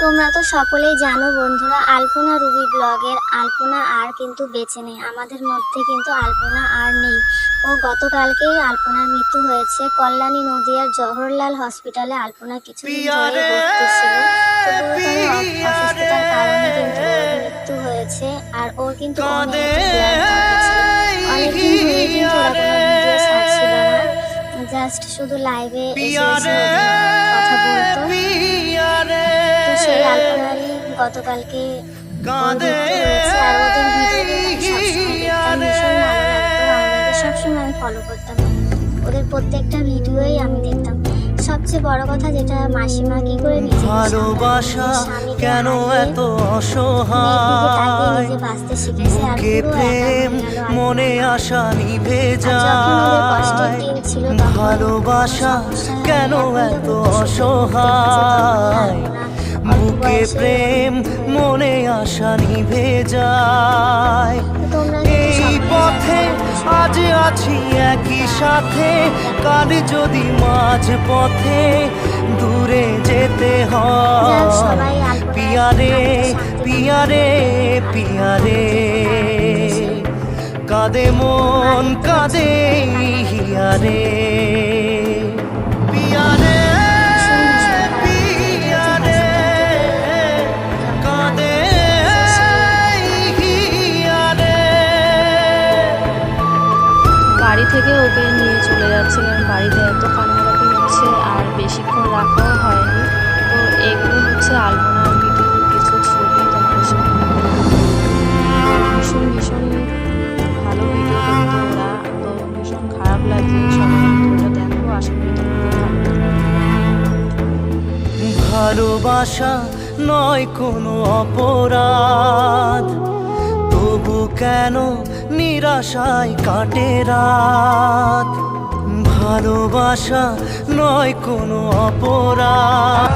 তোমরা তো সকলেই জানো বন্ধুরা আলপনা রুবি ব্লগের আলপনা আর কিন্তু বেঁচে নেই। আমাদের মধ্যে কিন্তু আলপনা আর নেই। ও গতকালকেই আলপনার মৃত্যু হয়েছে। কল্যাণী নদিয়ার জওহরলাল হসপিটালে আলপনা কিছুদিন ধরে ভর্তি ছিল তো অসুস্থতার কারণে কিন্তু মৃত্যু হয়েছে আর ওর কিন্তু অনেকদিন ধরে কিন্তু ওরা কোনো ভিডিও ছাড়ছিল না। জাস্ট শুধু লাইভে এসে কথা বলতো। গতকালকে সবসময় আমি ফলো করতাম। ওদের প্রত্যেকটা ভিডিওই আমি দেখতাম। সবচেয়ে বড় কথা যেটা মাসিমা কি করে ভালোবাসা কেন এত অসহায়? বাঁচতে শিখেছে আর প্রেম মনে আশা নিভে যায়। ভালোবাসা কেন এত অসহায় বুকে প্রেম মনে আশা নিভে যায়। এই পথে আজ আছি একই সাথে কাল যদি মাঝ পথে দূরে যেতে হয়। পিয়ারে পিয়ারে পিয়ারে। কাঁদে মন কাঁদে হিয়ারে। বাড়ি থেকে ওকে নিয়ে চলে যাচ্ছে কারণ বাড়িতে এত কান্নাকাটি হচ্ছে আর বেশিক্ষণ রাখাও হয়নি। তো এগুলো হচ্ছে আলপনার ভিডিওর কিছু ছবি সামনে ভীষণ ভীষণ ভালো ভিডিও করতো ওরা তো ভীষণ খারাপ লাগছে সবাই দেখো, আশা করি ভালোবাসা নয় কোনো অপরাধ। কেন নিরাশায় কাটে রাত? ভালোবাসা নয় কোনো অপরাধ।